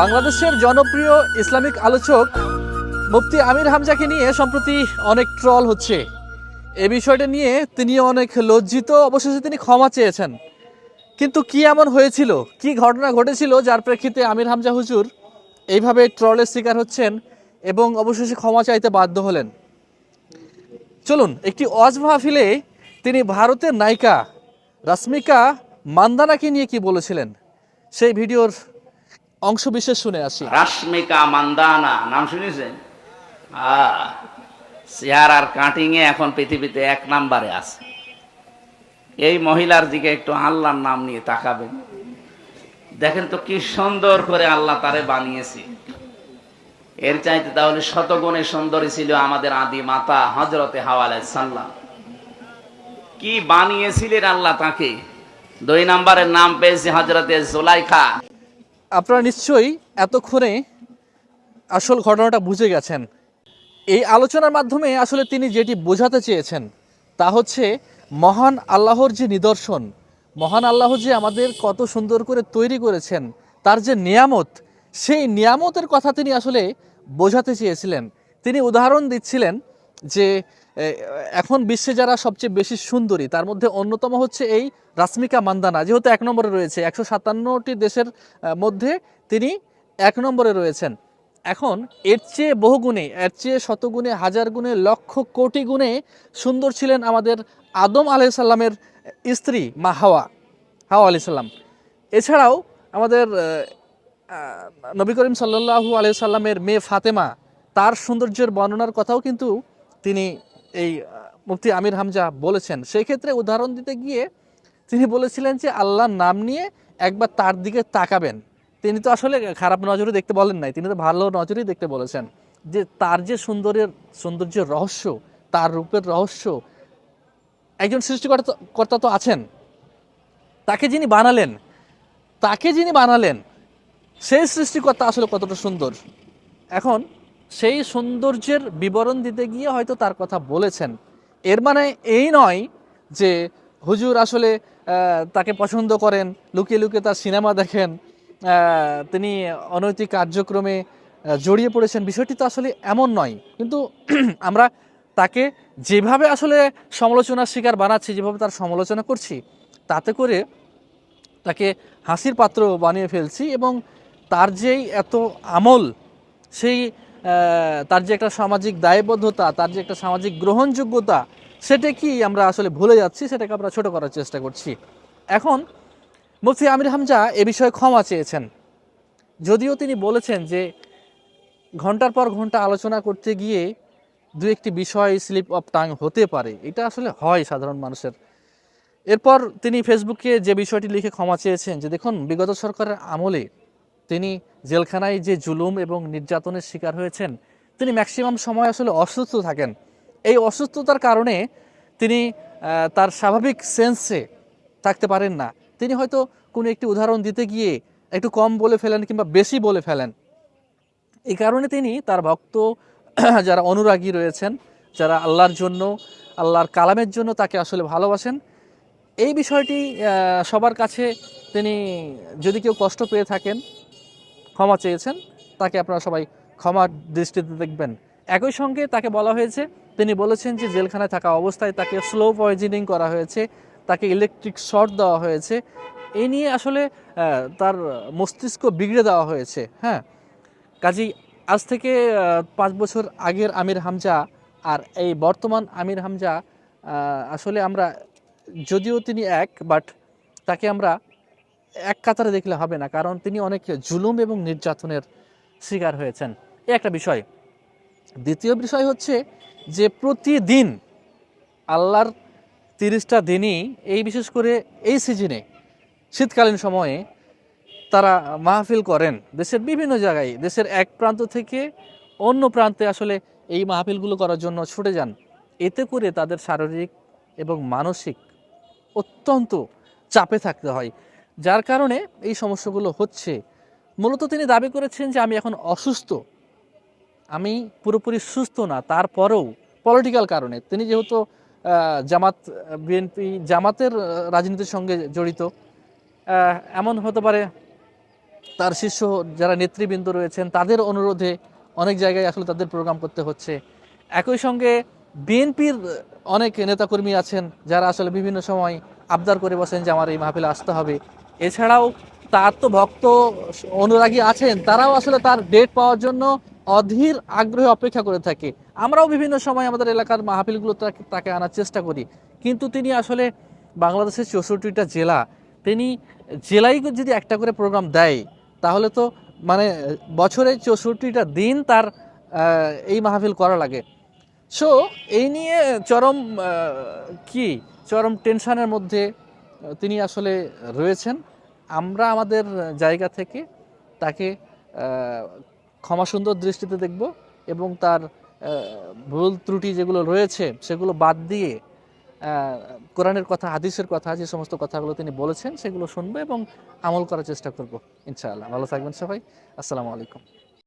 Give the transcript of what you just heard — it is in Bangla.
বাংলাদেশের জনপ্রিয় ইসলামিক আলোচক মুফতি আমির হামজাকে নিয়ে সম্প্রতি অনেক ট্রল হচ্ছে। এ বিষয়টা নিয়ে তিনি অনেক লজ্জিত, অবশেষে তিনি ক্ষমা চেয়েছেন। কিন্তু কি এমন হয়েছিল? কি ঘটনা ঘটেছিল? যার প্রেক্ষিতে আমির হামজা হুজুর এইভাবে ট্রলের শিকার হচ্ছেন এবং অবশেষে ক্ষমা চাইতে বাধ্য হলেন। চলুন, একটি ওয়াজ মাহফিলে তিনি ভারতের নায়িকা রাশ্মিকা মান্দানাকে নিয়ে কি বলেছিলেন, সেই ভিডিওর অংশ বিশেষ শুনে আসি। রাশ্মিকা মান্দানা, নাম শুনেছেন? চেহারার কাটিং এ এখন পৃথিবীতে এক নাম্বারে আছে। এই মহিলার দিকে একটু আল্লাহর নাম নিয়ে তাকাবেন। দেখেন তো কি সুন্দর করে আল্লাহ তারে বানিয়েছে। এর চাইতে তাহলে শতগুণে সুন্দরী ছিল আমাদের আদি মাতা হজরতে হাওয়ালাই সাল্লাম কি বানিয়েছিলেন আল্লাহ তাকে? দুই নাম্বারের নাম পেয়েছে হজরতে জোলাইখা। আপনারা নিশ্চয়ই এতক্ষণে আসল ঘটনাটা বুঝে গেছেন। এই আলোচনার মাধ্যমে আসলে তিনি যেটি বোঝাতে চেয়েছেন, তা হচ্ছে মহান আল্লাহর যে নিদর্শন, মহান আল্লাহ যে আমাদের কত সুন্দর করে তৈরি করেছেন, তার যে নিয়ামত, সেই নিয়ামতের কথা তিনি আসলে বোঝাতে চেয়েছিলেন। তিনি উদাহরণ দিচ্ছিলেন যে এখন বিশ্বে যারা সবচেয়ে বেশি সুন্দরী, তার মধ্যে অন্যতম হচ্ছে এই রাশ্মিকা মান্দানা। যেহেতু এক নম্বরে রয়েছে, একশো সাতান্নটি দেশের মধ্যে তিনি এক নম্বরে রয়েছেন। এখন এর চেয়ে বহুগুণে, এর চেয়ে শতগুণে, হাজার গুণে, লক্ষ কোটি গুণে সুন্দর ছিলেন আমাদের আদম আলাইসাল্লামের স্ত্রী, মা হাওয়া হাওয়া আলাইসাল্লাম এছাড়াও আমাদের নবী করিম সাল্লাল্লাহু আলাইহি সাল্লামের মেয়ে ফাতেমা, তার সৌন্দর্যের বর্ণনার কথাও কিন্তু তিনি এই মুফতি আমির হামজা বলেছেন সেই ক্ষেত্রে উদাহরণ দিতে গিয়ে তিনি বলেছিলেন যে আল্লাহর নাম নিয়ে একবার তার দিকে তাকাবেন। তিনি তো আসলে খারাপ নজরে দেখতে বলেন নাই, তিনি তো ভালো নজরেই দেখতে বলেছেন যে তার যে সুন্দরের, সৌন্দর্যের রহস্য, তার রূপের রহস্য, একজন সৃষ্টিকর্তা কর্তা তো আছেন। তাকে যিনি বানালেন, তাকে যিনি বানালেন, সেই সৃষ্টিকর্তা আসলে কতটা সুন্দর। এখন সেই সৌন্দর্যের বিবরণ দিতে গিয়ে হয়তো তার কথা বলেছেন। এর মানে এই নয় যে হুজুর আসলে তাকে পছন্দ করেন, লুকিয়ে লুকিয়ে তার সিনেমা দেখেন তিনি অনৈতিক কার্যক্রমে জড়িয়ে পড়েছেন। বিষয়টি তো আসলে এমন নয়। কিন্তু আমরা তাকে যেভাবে আসলে সমালোচনার শিকার বানাচ্ছি, যেভাবে তার সমালোচনা করছি, তাতে করে তাকে হাসির পাত্র বানিয়ে ফেলছি এবং তার যেই এত আমল, সেই তার যে একটা সামাজিক দায়বদ্ধতা, তার যে একটা সামাজিক গ্রহণযোগ্যতা সেটা কি আমরা আসলে ভুলে যাচ্ছি, সেটাকে আমরা ছোট করার চেষ্টা করছি। এখন, মুফতি আমির হামজা এ বিষয়ে ক্ষমা চেয়েছেন। যদিও তিনি বলেছেন যে, ঘণ্টার পর ঘণ্টা আলোচনা করতে গিয়ে দু একটি বিষয় স্লিপ অফ টাং হতে পারে। এটা আসলে হয় সাধারণ মানুষের। এরপর তিনি ফেসবুকে যে বিষয়টি লিখে ক্ষমা চেয়েছেন, যে দেখুন, বিগত সরকারের আমলে তিনি জেলখানায় যে জুলুম এবং নির্যাতনের শিকার হয়েছেন, তিনি ম্যাক্সিমাম সময় আসলে অসুস্থ থাকেন। এই অসুস্থতার কারণে তিনি তার স্বাভাবিক সেন্সে থাকতে পারেন না। তিনি হয়তো কোনো একটি উদাহরণ দিতে গিয়ে একটু কম বলে ফেলেন কিংবা বেশি বলে ফেলেন। এই কারণে তিনি তার ভক্ত, যারা অনুরাগী রয়েছেন, যারা আল্লাহর জন্য, আল্লাহর কালামের জন্য তাকে আসলে ভালোবাসেন, এই বিষয়টি সবার কাছে তিনি যদি কেউ কষ্ট পেয়ে থাকেন ক্ষমা চেয়েছেন, তাকে আপনারা সবাই ক্ষমার দৃষ্টিতে দেখবেন। একই সঙ্গে তাকে বলা হয়েছে, তিনি বলেছেন যে জেলখানায় থাকা অবস্থায় তাকে স্লো পয়জনিং করা হয়েছে, তাকে ইলেকট্রিক শর্ট দেওয়া হয়েছে। এই নিয়ে আসলে তার মস্তিষ্ক বিগড়ে দেওয়া হয়েছে হ্যাঁ। কাজেই আজ থেকে পাঁচ বছর আগের আমির হামজা আর এই বর্তমান আমির হামজা আসলে আমরা, যদিও তিনি এক বাট তাকে আমরা এক কাতারে দেখলে হবে না, কারণ তিনি অনেক জুলুম এবং নির্যাতনের শিকার হয়েছেন। এ একটা বিষয়। দ্বিতীয় বিষয় হচ্ছে যে প্রতিদিন আল্লাহর তিরিশটা দিনই এই বিশেষ করে এই সিজনে, শীতকালীন সময়ে তারা মাহফিল করেন। দেশের বিভিন্ন জায়গায়, দেশের এক প্রান্ত থেকে অন্য প্রান্তে আসলে এই মাহফিলগুলো করার জন্য ছুটে যান। এতে করে তাদের শারীরিক এবং মানসিক অত্যন্ত চাপে থাকতে হয়। যার কারণে এই সমস্যাগুলো হচ্ছে। মূলত তিনি দাবি করেছেন যে আমি এখন অসুস্থ। আমি পুরোপুরি সুস্থ না, তারপরেও পলিটিক্যাল কারণে। তিনি যেহেতু জামাত, বিএনপি, জামাতের রাজনীতির সঙ্গে জড়িত এমন হতে পারে তার শীর্ষ যারা নেতৃবৃন্দ রয়েছেন, তাদের অনুরোধে অনেক জায়গায় আসলে তাদের প্রোগ্রাম করতে হচ্ছে। একই সঙ্গে বিএনপির অনেক নেতাকর্মী আছেন, যারা আসলে বিভিন্ন সময় আবদার করে বসেন যে আমার এই মাহফিলে আসতে হবে। এছাড়াও তার তো ভক্ত অনুরাগী আছেন, তারাও আসলে তার ডেট পাওয়ার জন্য অধীর আগ্রহে অপেক্ষা করে থাকে। আমরাও বিভিন্ন সময় আমাদের এলাকার মাহফিলগুলো তাকে- আনার চেষ্টা করি। কিন্তু তিনি আসলে বাংলাদেশের চৌষট্টিটা জেলা, তিনি জেলায় যদি একটা করে প্রোগ্রাম দেয়, তাহলে তো মানে বছরে চৌষট্টিটা দিন তার এই মাহফিল করা লাগে। সো এই নিয়ে চরম কি? চরম টেনশনের মধ্যে তিনি আসলে রয়েছেন। আমরা আমাদের জায়গা থেকে তাকে আহ, ক্ষমা সুন্দর দৃষ্টিতে দেখব এবং তার ভুল ত্রুটি যেগুলো রয়েছে সেগুলো বাদ দিয়ে কোরআনের কথা হাদিসের কথা যে সমস্ত কথাগুলো তিনি বলেছেন সেগুলো শুনব এবং আমল করার চেষ্টা করব ইনশাআল্লাহ। ভালো থাকবেন সবাই। আসসালামু আলাইকুম।